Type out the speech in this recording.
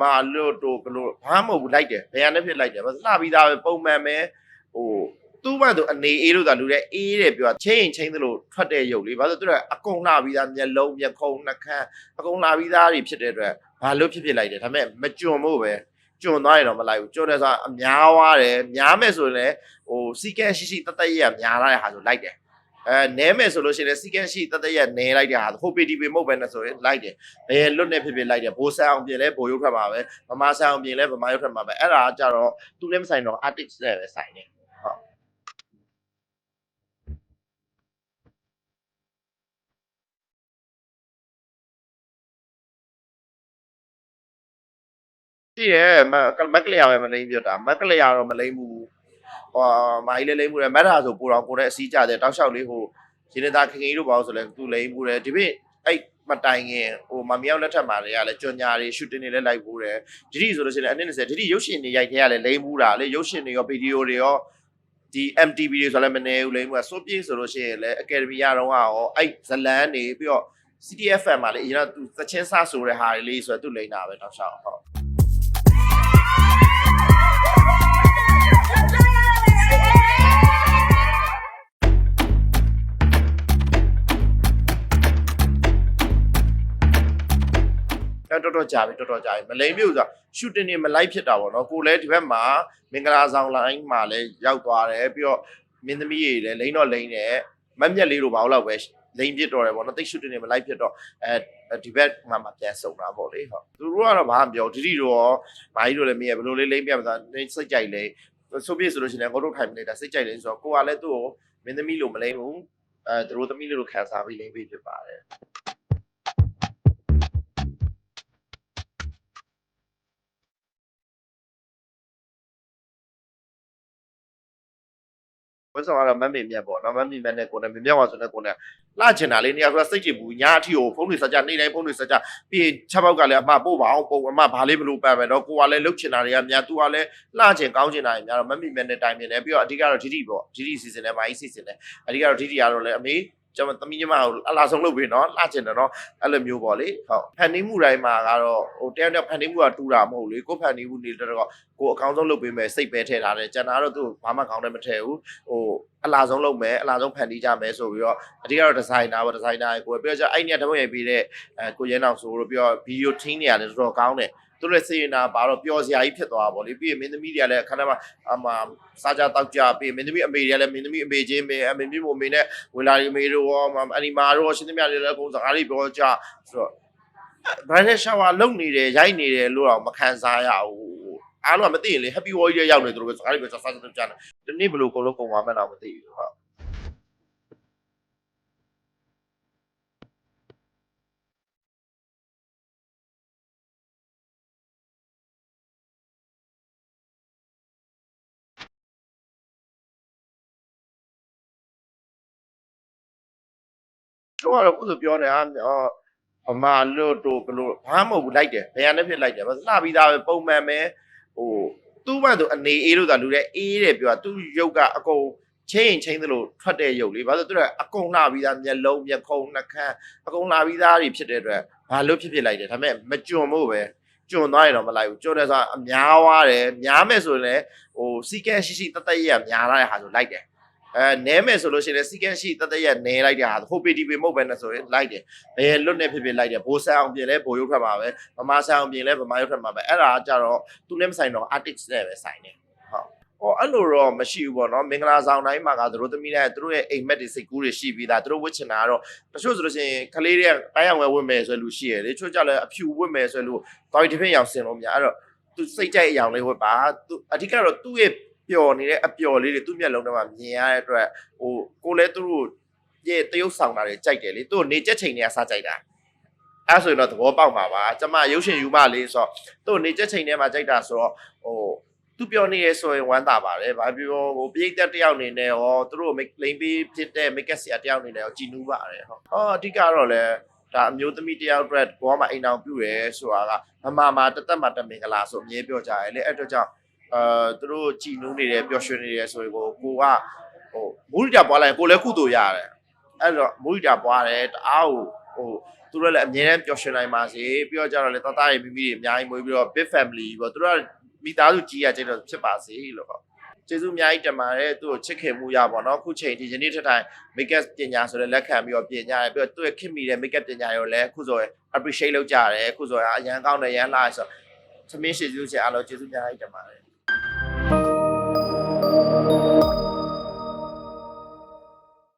မာလို့တို့ဘလို့ဘာမှမဟုတ်ဘူးလိုက်တယ်ဘယ်ရနဲ့ဖြစ်လိုက်တယ်ဘာလှပြီးသားပဲပုံမှန်ပဲဟိုသူ့ဘက်သူအနေအေးလို့သာလူတဲ့အေးတယ်ပြောချင်းရင်ချင်းသလိုထွက်တဲ့ရုပ်လေးဘာလို့သူကအကုန်လှပြီးသားမျက်လုံးမျက်ခုံးနှာခမ်းအကုန်လှပြီးသားတွေဖြစ်တဲ့အတွက်ဘာလို့ဖြစ်ဖြစ်လိုက်တယ်ဒါပေမဲ့မကြုံမို့ပဲကျွံသွားရင်တော့မလိုက်ဘူးကျွံတယ်ဆိုတာအများွားတယ်များမဲ့ဆိုရင်လည်းဟိုစီကန်းရှိရှိတတ်တတ်ရများလာတဲ့ဟာဆိုလိုက်တယ် အဲနဲမဲ့ဆိုလို့ရှိရင်လည်းစီကန်းရှိတတ်တတ်ရနဲလိုက်တဲ့ဟာဟိုပီတီပီမဟုတ်ပဲနဲ့ဆိုရင်လိုက်တယ်ဘယ်လွတ်နေဖြစ်ဖြစ်လိုက်တယ်ဘိုးဆန်းအောင်ပြင်လဲဘိုးရုပ်ထွက်မှာပဲမမဆန်းအောင်ပြင်လဲမမရုပ်ထွက်မှာပဲအဲ့ဒါကကြတော့သူလည်းမဆိုင်တော့ artist နဲ့ပဲဆိုင်တယ်ဟုတ်ရှိတယ်မမက်ကလေးရပဲမလိမ့်ပြတာမက်ကလေးရတော့မလိမ့်ဘူး ဟောမာကြီးလေးလိမ့်မှုတယ်မက်တာဆိုပူတော်ကိုတဲ့အစည်းကြတယ်တောက်လျှောက်လေးဟိုရင်းနေတာခင်ခင်တို့ပါလို့ဆိုလဲသူလိမ့်မှုတယ်ဒီပြအဲ့မတိုင်ခင်ဟိုမမြောက်လက်ထက်မှာလည်းကလည်းကြွညာတွေရှူတင်တွေလည်းလိုက်ဘူးတယ်ဒီဒီဆိုလို့ရှိရင်အနည်း20ဒီဒီရုပ်ရှင်တွေရိုက်ထဲကလည်းလိမ့်မှုတာလေရုပ်ရှင်တွေရောဗီဒီယိုတွေရောဒီ MTV တွေဆိုလည်းမနေဘူးလိမ့်မှုကစိုးပြေးဆိုလို့ရှိရင်လည်း Academy ရတော့ရောအဲ့ဇလန်းနေပြီးတော့ CTFM မှာလေအရင်ကသူသချင်းစဆိုတဲ့ဟာတွေလေးဆိုတော့သူလိမ့်တာပဲတောက်လျှောက်ဟုတ် အဲ့တော်တော်ကြာပြီတော်တော်ကြာပြီမလိမ့်မျိုးဆိုတာရှူတင်နေမလိုက်ဖြစ်တာပေါ့နော်ကိုလည်းဒီဘက်မှာမင်္ဂလာဆောင်လိုင်းမှာလည်းရောက်သွားတယ်ပြီးတော့မင်းသမီးတွေလည်းလိမ့်တော့လိမ့်တယ်မက်မြက်လေးတို့ဘာလို့လဲပဲလိမ့်ပြစ်တော့တယ်ပေါ့နော်တိတ်ရှူတင်နေမလိုက်ဖြစ်တော့အဲဒီဘက်မှာမပြန်စုံတာပေါ့လေဟုတ်သူတို့ကတော့ဘာမှမပြောဒီဒီတော့ရောဘာကြီးတို့လည်းမင်းရဘယ်လိုလေးလိမ့်ပြမသာစိတ်ကြိုက်လေဆိုပြဆိုလို့ရှိရင်ငါတို့ထိုင်မနေတာစိတ်ကြိုက်လေဆိုတော့ကိုကလည်းသူ့ကိုမင်းသမီးလိုမလိမ့်ဘူးအဲသူတို့သမီးလိုခံစားပြီးလိမ့်ပြီးဖြစ်ပါတယ် ဝက်ဆောင်ကတော့မတ်မေမြတ်ပေါ့နော်မတ်မေမြတ်နဲ့ကိုယ်နဲ့မမြောက်ပါဆိုတဲ့ကိုယ်နဲ့လှချင်တာလေးနေရာကစိတ်ကြည်ဘူးညာအထီကိုဖုန်းတွေစကြနေတိုင်းဖုန်းတွေစကြပြီးရင်ချက်ပေါက်ကလည်းအမပို့ပါအောင်ပုံအမဘာလေးဘလို့ပတ်မယ်တော့ကိုကလည်းလှုပ်ချင်တာတွေကများသူကလည်းလှချင်ကောင်းချင်တာတွေများတော့မတ်မေမြတ်နဲ့တိုင်မြင်တယ်ပြီးတော့အဓိကတော့ဒီဒီပေါ့ဒီဒီစီစဉ်တယ်မာကြီးစီစဉ်တယ်အဓိကတော့ဒီဒီကတော့လည်းအမေ ကျွန်တော်သမီးညီမကိုအလားဆုံးလုပ်ပြီးနော်လှချင်တယ်နော်အဲ့လိုမျိုးပေါ့လေဟုတ်ဖန်နေမှုတိုင်းမှာကတော့ဟိုတယောက်တယောက်ဖန်နေမှုကတူတာမဟုတ်လေကိုဖန်နေမှုနေတော့ကိုအကောင်းဆုံးလုပ်ပေးမယ်စိတ်ပဲထည့်ထားတယ်ကျန်တာတော့သူဘာမှကောင်းတယ်မထည့်ဘူးဟိုအလားဆုံးလုပ်မယ်အလားဆုံးဖန်တီးကြမယ်ဆိုပြီးတော့အဓိကတော့ဒီဇိုင်နာပေါ့ဒီဇိုင်နာကိုပြီးတော့ကျအဲ့ညတမွေရိုက်ပြီးတဲ့အဲကိုရဲနောင်ဆိုတော့ပြီးတော့ဗီဒီယိုထင်းနေရတယ်တော်တော်ကောင်းတယ် သူတို့လည်းစေရင်နာဘာတော့ပျော်စရာကြီးဖြစ်သွားပါဗောလေပြီးရင်မင်းသမီးတွေကလည်းအခါမှာအမစားကြတောက်ကြပြီးမင်းသမီးအမေတွေကလည်းမင်းသမီးအမေချင်းပဲအမေမျိုးမမေနဲ့ဝေလာရီမေတို့ရောအနီမာတို့ရောရှင်းသမျှတွေလည်းအကုန်စကားလေးပြောကြဆိုတော့ဘရန်နဲ့ရှောဝါလုံနေတယ်ရိုက်နေတယ်လို့တော့မခံစားရဘူးအားလုံးကမသိရင်လေ happy wall ကြီးရောက်နေသူတို့ပဲစကားလေးပြောစားစားကြတယ်ဒီနေ့ဘယ်လိုကုန်လုံးကုန်သွားမှန်းတော့မသိဘူးဟုတ် တော့ကတော့ခုဆိုပြောနေအာဗမာလို့တို့ဘလို့ဘာမှမဟုတ်ဘူးလိုက်တယ်ဘယ်ရနဲ့ဖြစ်လိုက်တယ်ဘာလှပြီးသားပဲပုံမှန်ပဲဟိုသူ့ဘက်သူအနေအေးလို့သာလူတဲ့အေးတယ်ပြောသူ့ရုပ်ကအကုန်ချင်းရင်ချင်းသလိုထွက်တဲ့ရုပ်လေးဘာလို့သူကအကုန်လှပြီးသားမျက်လုံးမျက်ခုံးနှာခမ်းအကုန်လှပြီးသားတွေဖြစ်တဲ့အတွက်ဘာလို့ဖြစ်ဖြစ်လိုက်တယ်ဒါပေမဲ့မကြုံမို့ပဲကြုံသွားရင်တော့မလိုက်ဘူးကြုံတယ်ဆိုတာအများွားတယ်များမဲ့ဆိုရင်လည်းဟိုစီကန်းရှိရှိတတ်တတ်ရများလာတဲ့ဟာဆိုလိုက်တယ် အဲနဲမယ်ဆိုလို့ရှိရင်လည်းစီကန်းရှိတသက်ရက်နဲလိုက်တဲ့ဟာဟိုပီတီပီမဟုတ်ပဲနဲ့ဆိုရင်လိုက်တယ်ဘယ်လွတ်နေဖြစ်ဖြစ်လိုက်တယ်ဘိုးဆန်းအောင်ပြင်လဲဘိုးရုပ်ထွက်မှာပဲမမဆန်းအောင်ပြင်လဲမမရုပ်ထွက်မှာပဲအဲ့ဒါကကြတော့သူလည်းမဆိုင်တော့ artist နဲ့ပဲဆိုင်တယ်ဟုတ်ဟောအဲ့လိုတော့မရှိဘူးပေါ့နော်မင်္ဂလာဆောင်တိုင်းမှာကသူတို့သမီးနဲ့သူတို့ရဲ့အိမ်မက်တွေစိတ်ကူးတွေရှိပြီးသားသူတို့ဝတ်ချင်တာကတော့တချို့ဆိုလို့ရှိရင်ကလေးတွေကတိုင်းအောင်ဝဲဝတ်မယ်ဆိုလို့ရှိရတယ်တချို့ကြလည်းအဖြူဝတ်မယ်ဆိုလို့တော်ဒီဖင်ရောင်စင်လို့များအဲ့တော့သူစိတ်ကြိုက်အရောင်လေးဝတ်ပါသူအဓိကတော့သူ့ရဲ့ ပျော်နေတဲ့အပျော်လေးတွေသူ့မျက်လုံးထဲမှာမြင်ရတဲ့အတွက်ဟိုကိုလည်းသူတို့ရဲ့တရုပ်ဆောင်တာတွေကြိုက်တယ်လေသူတို့နေချက်ချိန်တွေကစားကြိုက်တာအဲ့ဆိုရင်တော့သဘောပေါက်မှာပါကျမရုပ်ရှင်ယူမလေးဆိုတော့သူတို့နေချက်ချိန်ထဲမှာကြိုက်တာဆိုတော့ဟိုသူပြောနေရဆိုရင်ဝမ်းသာပါတယ်ဘာပြောဟိုပြိတ်သက်တယောက်အနေနဲ့ရောသူတို့မိတ်လိမ့်ပြီးဖြစ်တဲ့ make up ဆရာတယောက်အနေနဲ့ရောကြည်နူးပါတယ်ဟုတ်ဟောအဓိကတော့လေဒါအမျိုးသမီးတယောက်အတွက်ဘောမှာအိမ်အောင်ပြုတယ်ဆိုတာကမမမာတသက်မှာတမင်္ဂလာဆိုအမြဲပြောကြတယ်လေအဲ့အတွက်ကြောင့် အဲသူတို့ကြည်နူးနေတယ်ပျော်ရွှင်နေတယ်ဆိုရင်ကိုကိုကဟိုမူရိတာပွားလိုက်ကိုလည်းကုသိုလ်ရတယ်အဲ့တော့မူရိတာပွားတယ်တအားကိုဟဟိုသူတို့လည်းအမြဲတမ်းပျော်ရွှင်နိုင်ပါစေပြီးတော့ကြတော့လေတသားတွေမိမိတွေအများကြီးမွေးပြီးတော့ big family ပေါ့သူတို့ကမိသားစုကြီးရကျတော့ဖြစ်ပါစေလို့ပေါ့ကျေးဇူးအများကြီးတင်ပါတယ်သူ့ကိုချစ်ခင်မှုရပါတော့အခုချိန်ဒီယနေ့ထက်တိုင် make up ပညာဆိုတဲ့လက်ခံပြီးတော့ပြင်ကြတယ်ပြီးတော့သူ့ရဲ့ခင်မိတဲ့ make up ပညာရောလည်းအခုဆိုရင် appreciate လုပ်ကြတယ်အခုဆိုရင်အရန်ကောင်းတယ်ရန်လာဆိုသမင်းရှိစုချင်အားလုံးကျေးဇူးများကြီးတင်ပါတယ်